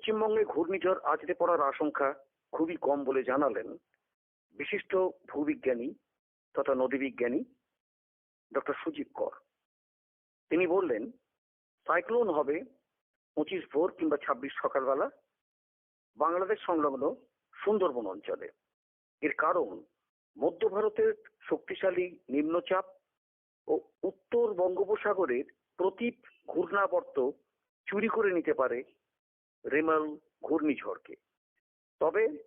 পশ্চিমবঙ্গে ঘূর্ণিঝড় আছড়ে পড়ার আশঙ্কা খুবই কম বলে জানালেন বিশিষ্ট ভূবিজ্ঞানী তথা নদীবিজ্ঞানী ডক্টর সুজিত কর। তিনি বললেন, সাইক্লোন হবে পঁচিশ ভোর কিংবা ছাব্বিশ সকালবেলা বাংলাদেশ সংলগ্ন সুন্দরবন অঞ্চলে। এর কারণ, মধ্য ভারতের শক্তিশালী নিম্নচাপ ও উত্তর বঙ্গোপসাগরের প্রতীপ ঘূর্ণাবর্ত চুরি করে নিতে পারে রেমাল ঘূর্ণিঝড়কে। তবে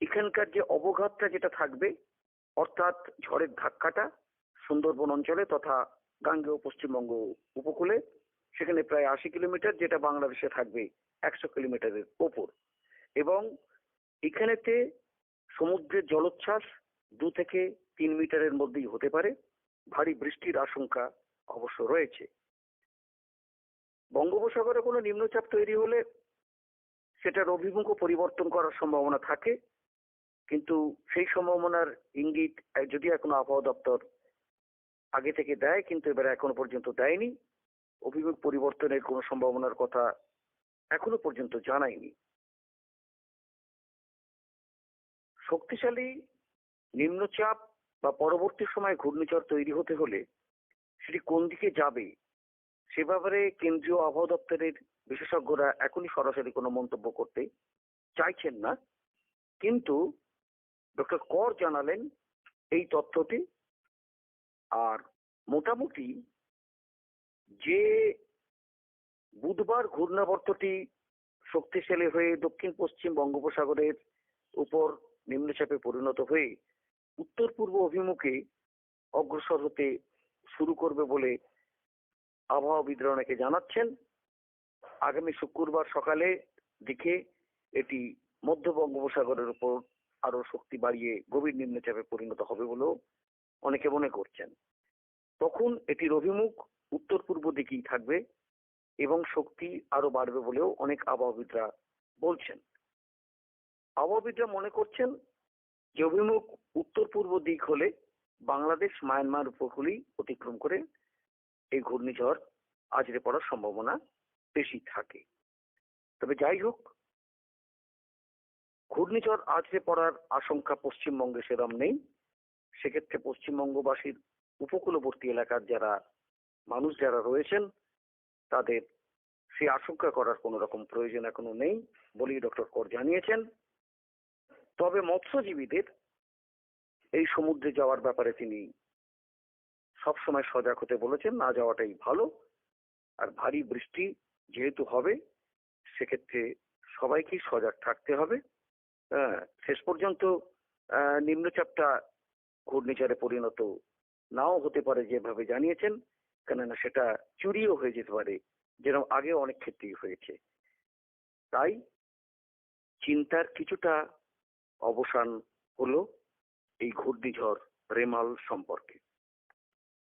এখানকার যে অবঘাতটা যেটা থাকবে, অর্থাৎ ঝড়ের ধাক্কাটা সুন্দরবন অঞ্চলে তথা গাঙ্গেয় পশ্চিমবঙ্গ উপকূলে, সেখানে প্রায় আশি কিলোমিটার, যেটা বাংলাদেশে থাকবে একশো কিলোমিটারের ওপর। এবং এখানেতে সমুদ্রের জলোচ্ছ্বাস দু থেকে তিন মিটারের মধ্যেই হতে পারে। ভারী বৃষ্টির আশঙ্কা অবশ্য রয়েছে। বঙ্গোপসাগরে কোনো নিম্নচাপ তৈরি হলে সেটার অভিমুখ পরিবর্তন করার সম্ভাবনা থাকে। কিন্তু সেই সম্ভাবনার ইঙ্গিত যদি এখনও আবহাওয়া দপ্তর আগে থেকে দেয়, কিন্তু এবার এখনও পর্যন্ত দেয়নি। অভিমুখ পরিবর্তনের কোনো সম্ভাবনার কথা এখনও পর্যন্ত জানায়নি। শক্তিশালী নিম্নচাপ বা পরবর্তী সময় ঘূর্ণিঝড় তৈরি হতে হলে সেটি কোন দিকে যাবে সে ব্যাপারে কেন্দ্রীয় আবহাওয়া দপ্তরের বিশেষজ্ঞরা এখনই সরাসরি কোনো মন্তব্য করতে চাইছেন না। কিন্তু ডক্টর কর জানালেন এই তথ্যটি। আর মোটামুটি যে বুধবার ঘূর্ণাবর্তটি শক্তিশালী হয়ে দক্ষিণ পশ্চিম বঙ্গোপসাগরের উপর নিম্নচাপে পরিণত হয়ে উত্তর পূর্ব অভিমুখে অগ্রসর হতে শুরু করবে বলে আবহাওয়াবিদরা অনেকে জানাচ্ছেন, আগামী শুক্রবার সকালে দিকে এটি মধ্য বঙ্গোপসাগরের উপর আরও শক্তি বাড়িয়ে গভীর নিম্নচাপে পরিণত হবে বলেও অনেকে মনে করছেন। তখন এটির অভিমুখ উত্তর পূর্ব দিকেই থাকবে এবং শক্তি আরও বাড়বে বলেও অনেক আবহাওয়াবিদরা বলছেন। আবহাওয়াবিদরা মনে করছেন যে অভিমুখ উত্তর পূর্ব দিক হলে বাংলাদেশ, মায়ানমার উপকূলই অতিক্রম করে এই ঘূর্ণিঝড় আজরে পড়ার সম্ভাবনা বেশি থাকে। তবে যাই হোক, ঘূর্ণিঝড় আজরে পড়ার আশঙ্কা পশ্চিমবঙ্গে সেরম নেই। সেক্ষেত্রে পশ্চিমবঙ্গবাসীর উপকূলবর্তী এলাকার যারা মানুষ যারা রয়েছেন, তাদের সে আশঙ্কা করার কোনো রকম প্রয়োজন এখনও নেই বলেই ডক্টর কর জানিয়েছেন। তবে মৎস্যজীবীদের এই সমুদ্রে যাওয়ার ব্যাপারে তিনি সবসময় সজাগ হতে বলেছেন, না যাওয়াটাই ভালো। আর ভারী বৃষ্টি যেহেতু হবে, সেক্ষেত্রে সবাইকেই সজাগ থাকতে হবে। শেষ পর্যন্ত নিম্নচাপটা ঘূর্ণিঝড়ে পরিণত নাও হতে পারে যেভাবে জানিয়েছেন, কেননা সেটা চুরিও হয়ে যেতে পারে, যেরকম আগে অনেক ক্ষেত্রেই হয়েছে। তাই চিন্তার কিছুটা অবসান হলো এই ঘূর্ণিঝড় রেমাল সম্পর্কে।